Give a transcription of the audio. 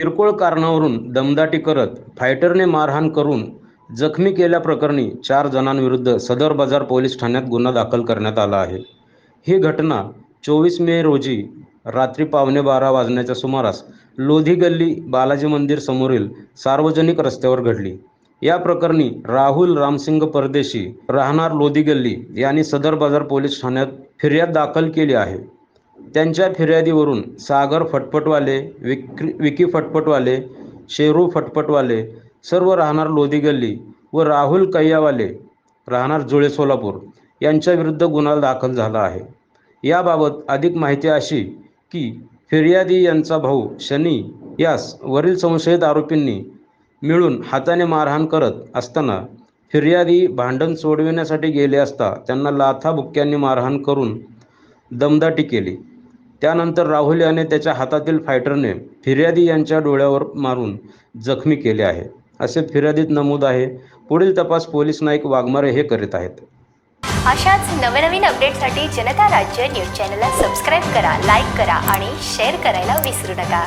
किरकोळ कारणावरून दमदाटी करत फायटरने मारहाण करून जखमी केल्याप्रकरणी चार जणांविरुद्ध सदर बाजार पोलीस ठाण्यात गुन्हा दाखल करण्यात आला आहे. ही घटना चोवीस मे रोजी रात्री पावणे बारा वाजण्याच्या सुमारास लोधी गल्ली बालाजी मंदिर समोरील सार्वजनिक रस्त्यावर घडली. या प्रकरणी राहुल रामसिंग परदेशी राहणार लोधी गल्ली यांनी सदर बाजार पोलीस ठाण्यात फिर्याद दाखल केली आहे. त्यांच्या फिर्यादीवरून सागर फटफटवाले विक्री विकी फटफटवाले शेरू फटफटवाले सर्व राहणार लोधी गल्ली व राहुल कैयावाले राहणार जुळे सोलापूर यांच्याविरुद्ध गुन्हा दाखल झाला आहे. याबाबत अधिक माहिती अशी की फिर्यादी यांचा भाऊ शनी यास वरील संशयित आरोपींनी मिळून हाताने मारहाण करत असताना फिर्यादी भांडण सोडविण्यासाठी गेले असता त्यांना लाथा बुक्क्यांनी मारहाण करून दमदाटी केली. त्यानंतर राहुल याने त्याच्या हातातील फायटरने फिर्यादी यांच्या डोळ्यावर मारून जखमी केले आहे. असे फिर्यादीत नमूद आहे. पुढील तपास पोलीस नाईक वाघमारे हे करीत आहेत. अशाच नवनवीन अपडेटसाठी जनता राज्य न्यूज चॅनलला सबस्क्राईब करा लाईक करा आणि शेअर करायला विसरू नका.